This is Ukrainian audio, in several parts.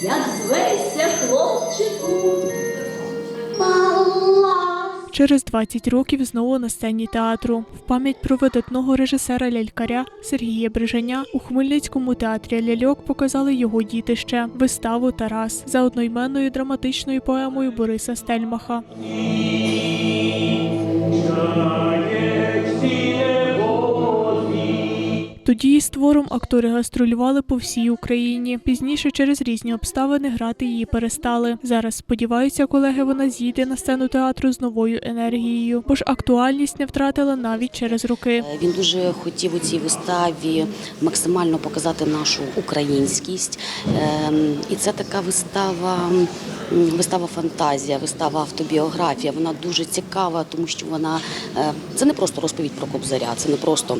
трави, як хлопчику. Через 20 років знову на сцені театру. В пам'ять про видатного режисера лялькаря Сергія Брижаня у Хмельницькому театрі ляльок показали його дітище, виставу Тарас за одноіменною драматичною поемою Бориса Стельмаха. Тоді із твором актори гастролювали по всій Україні. Пізніше через різні обставини грати її перестали. Зараз сподіваються, колеги, вона зійде на сцену театру з новою енергією, бо ж актуальність не втратила навіть через роки. Е, Він дуже хотів у цій виставі максимально показати нашу українськість. Ем, І це така вистава, вистава фантазія, вистава автобіографія. Вона дуже цікава, тому що вона е, це не просто розповідь про Кобзаря, це не просто.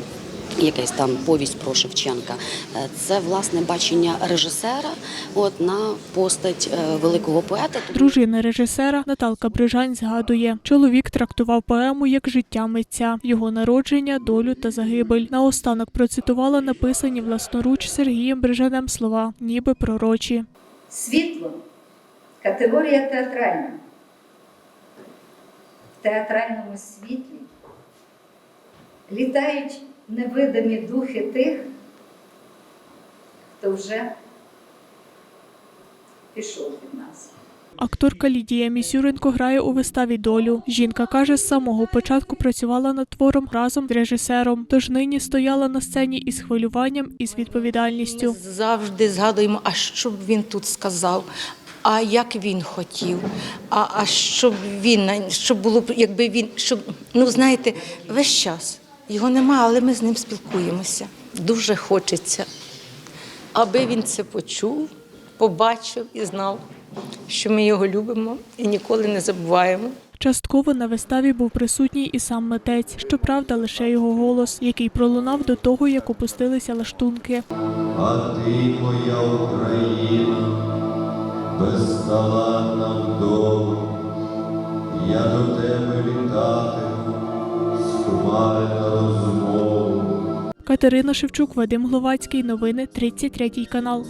Якась там повість про Шевченка. Е, Це власне бачення режисера от на постать е, великого поета. Дружина режисера Наталка Брижань згадує, чоловік трактував поему як життя митця, його народження, долю та загибель. Наостанок процитувала написані власноруч Сергієм Брижанем слова, ніби пророчі. Світло категорія театральна. В театральному світлі літають невидимі духи тих, хто вже пішов від нас. Акторка Лідія Місюренко грає у виставі долю. Жінка каже, з самого початку працювала над твором разом з режисером, тож нині стояла на сцені із хвилюванням і з відповідальністю. Ми завжди згадуємо, а що б він тут сказав, а як він хотів, а, а щоб він щоб було б, якби він, щоб ну знаєте, весь час його нема, але ми з ним спілкуємося. Дуже хочеться, аби він це почув, побачив і знав, що ми його любимо і ніколи не забуваємо. Частково на виставі був присутній і сам митець, щоправда, лише його голос, який пролунав до того, як опустилися лаштунки. А ти, моя Україна, безталанна вдова, я до тебе літатиму, з хмари на розмову. Катерина Шевчук, Вадим Гловацький. Новини 33 канал.